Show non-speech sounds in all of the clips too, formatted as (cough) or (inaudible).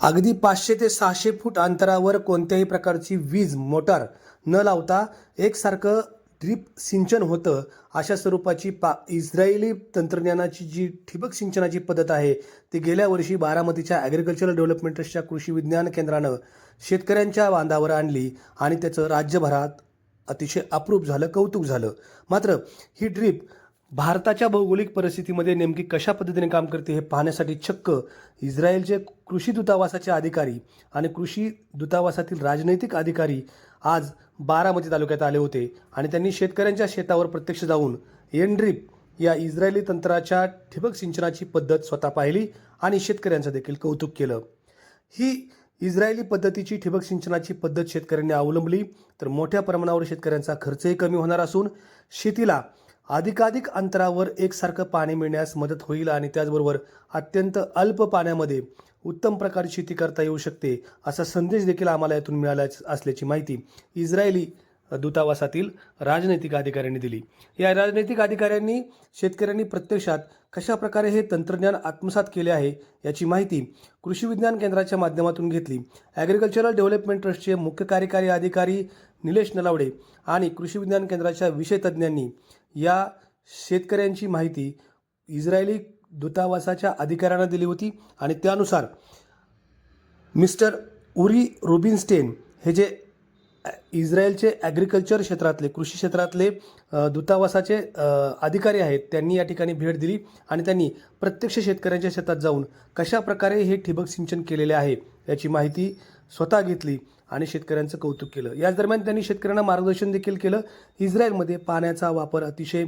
अगदी पाचशे ते सहाशे फूट अंतरावर कोणत्याही प्रकारची वीज मोटार न लावता एकसारखं ड्रीप सिंचन होतं अशा स्वरूपाची पा इस्रायली तंत्रज्ञानाची जी ठिबक सिंचनाची पद्धत आहे ती गेल्या वर्षी बारामतीच्या ॲग्रिकल्चरल डेव्हलपमेंट ट्रस्टच्या कृषी विज्ञान केंद्रानं शेतकऱ्यांच्या बांधावर आणली आणि त्याचं राज्यभरात अतिशय अप्रूप झालं कौतुक झालं. मात्र ही ड्रीप भारताच्या भौगोलिक परिस्थितीमध्ये नेमकी कशा पद्धतीने काम करते हे पाहण्यासाठी चक्क इस्रायलचे कृषी दूतावासाचे अधिकारी आणि कृषी दूतावासातील राजनैतिक अधिकारी आज बारामती तालुक्यात आले होते आणि त्यांनी शेतकऱ्यांच्या शेतावर प्रत्यक्ष जाऊन एनड्रीप या इस्रायली तंत्राच्या ठिबक सिंचनाची पद्धत स्वतः पाहिली आणि शेतकऱ्यांचं देखील कौतुक केलं. ही इस्रायली पद्धतीची ठिबक सिंचनाची पद्धत शेतकऱ्यांनी अवलंबली तर मोठ्या प्रमाणावर शेतकऱ्यांचा खर्चही कमी होणार असून शेतीला अधिकाधिक अंतरावर एकसारखं पाणी मिळण्यास मदत होईल आणि त्याचबरोबर अत्यंत अल्प पाण्यामध्ये उत्तम प्रकारची शेती करता येऊ शकते असा संदेश देखील आम्हाला यातून मिळाला असल्याची माहिती इस्रायली दूतावासातील राजनैतिक अधिकाऱ्यांनी दिली. या राजनैतिक अधिकाऱ्यांनी शेतकऱ्यांनी प्रत्यक्षात कशा प्रकारे हे तंत्रज्ञान आत्मसात केले आहे याची माहिती कृषी विज्ञान केंद्राच्या माध्यमातून घेतली. ॲग्रिकल्चरल डेव्हलपमेंट ट्रस्टचे मुख्य कार्यकारी अधिकारी निलेश नलावडे आणि कृषी विज्ञान केंद्राच्या विषय तज्ज्ञांनी या शेतकऱ्यांची माहिती इस्रायली दूतावासाच्या अधिकाऱ्यांना दिली होती आणि त्यानुसार मिस्टर उरी रुबिनस्टेन हे जे इस्रायलचे ॲग्रिकल्चर क्षेत्रातले कृषी क्षेत्रातले दूतावासाचे अधिकारी आहेत त्यांनी या ठिकाणी भेट दिली आणि त्यांनी प्रत्यक्ष शेतकऱ्यांच्या शेतात जाऊन कशा प्रकारे हे ठिबक सिंचन केलेले आहे याची माहिती स्वतः घेतली आणि शेतकऱ्यांचं कौतुक केलं. याच दरम्यान त्यांनी शेतकऱ्यांना मार्गदर्शन देखील केलं. इस्रायलमध्ये पाण्याचा वापर अतिशय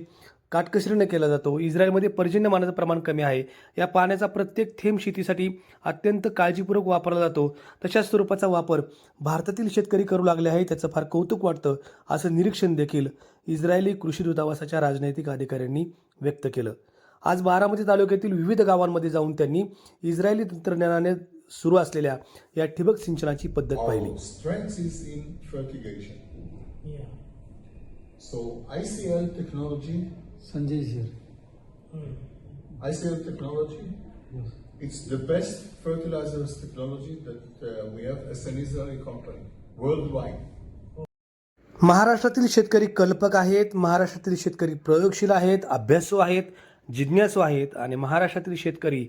काटकसरीने केला जातो. इस्रायलमध्ये पर्जन्यमानाचं प्रमाण कमी आहे. या पाण्याचा प्रत्येक थेंब शेतीसाठी अत्यंत काळजीपूर्वक वापरला जातो. तशाच स्वरूपाचा वापर भारतातील शेतकरी करू लागले आहे त्याचं फार कौतुक वाटतं असं निरीक्षण देखील इस्रायली कृषी दूतावासाच्या राजनैतिक अधिकाऱ्यांनी व्यक्त केलं. आज बारामती तालुक्यातील विविध गावांमध्ये जाऊन त्यांनी इस्रायली तंत्रज्ञानाने सुरू असलेल्या या ठिबक सिंचनाची पद्धत पाहिली it's the best fertilizers technology that uh, we have as an Israeli company worldwide. महाराष्ट्रातील शेतकरी कल्पक आहेत महाराष्ट्रातील शेतकरी प्रयोगशील आहेत अभ्यासू आहेत जिज्ञासू आहेत आणि महाराष्ट्रातील शेतकरी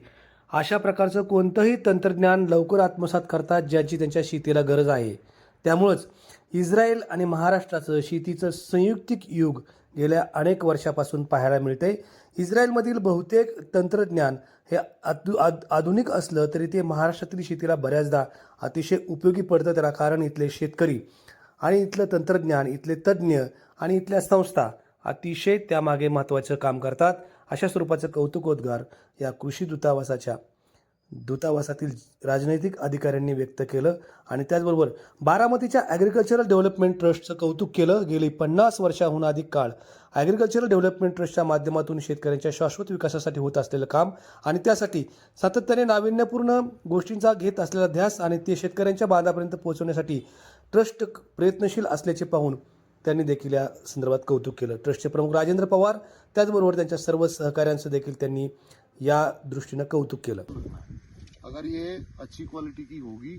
अशा प्रकारचं कोणतंही तंत्रज्ञान लवकर आत्मसात करतात ज्याची त्यांच्या शेतीला गरज आहे. त्यामुळंच इस्रायल आणि महाराष्ट्राचं शेतीचं संयुक्तिक युग गेल्या अनेक वर्षापासून पाहायला मिळते इस्रायलमधील बहुतेक तंत्रज्ञान हे आधु आधुनिक असलं तरी ते महाराष्ट्रातील शेतीला बऱ्याचदा अतिशय उपयोगी पडतं. त्याला कारण इथले शेतकरी आणि इथलं तंत्रज्ञान इथले तज्ज्ञ आणि इथल्या संस्था अतिशय त्यामागे महत्त्वाचं काम करतात. अशा स्वरूपाचं कौतुकोद्गार या कृषी दूतावासाच्या दूतावासातील राजनैतिक अधिकाऱ्यांनी व्यक्त केलं आणि त्याचबरोबर बारामतीच्या ॲग्रिकल्चरल डेव्हलपमेंट ट्रस्टचं कौतुक केलं. गेली पन्नास वर्षाहून अधिक काळ ॲग्रिकल्चरल डेव्हलपमेंट ट्रस्टच्या माध्यमातून शेतकऱ्यांच्या शाश्वत विकासासाठी होत असलेलं काम आणि त्यासाठी सातत्याने नाविन्यपूर्ण गोष्टींचा घेत असलेला ध्यास आणि ते शेतकऱ्यांच्या बांधापर्यंत पोहोचवण्यासाठी ट्रस्ट प्रयत्नशील असल्याचे पाहून त्यांनी देखील या संदर्भात कौतुक केलं. ट्रस्टचे प्रमुख राजेंद्र पवार त्याचबरोबर त्यांच्या सर्व सहकाऱ्यांचं देखील त्यांनी या दृष्टीनं कौतुक केलं. अगर ये अच्छी क्वालिटी की होगी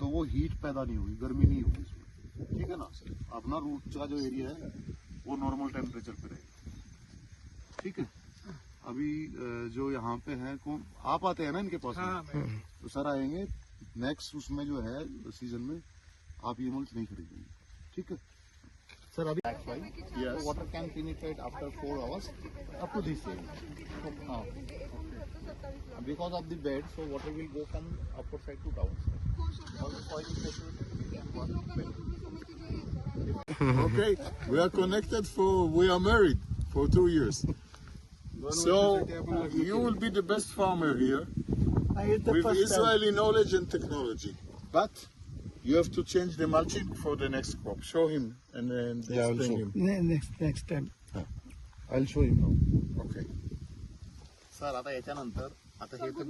तो वो हीट पैदा नहीं होगी गर्मी नहीं होगी इसमें। ठीक है ना? अपना रूट का जो एरिया है वो नॉर्मल टेम्परेचर पे रहेगा। ठीक है? अभी जो यहाँ पे है कौन? आप आते हैं ना इनके पास में? तो सर आएँगे। नेक्स्ट उसमें जो है सीज़न में आप ये मुल्क नहीं खरीदेंगे। ठीक है? Sir, yes. water can penetrate after 4 hours up to this oh, okay. Because of the bed, so water will go from upper side to down side. (laughs) okay, we are connected for, we are married for two years. So you will be the best farmer here with Israeli knowledge and technology. But you have to change the mulching for the next crop. Show him and then Yeah, I'll explain show. him. Ne- Next next time. I'll show you now. Okay. Sir आता याच्यानंतर आता हे तर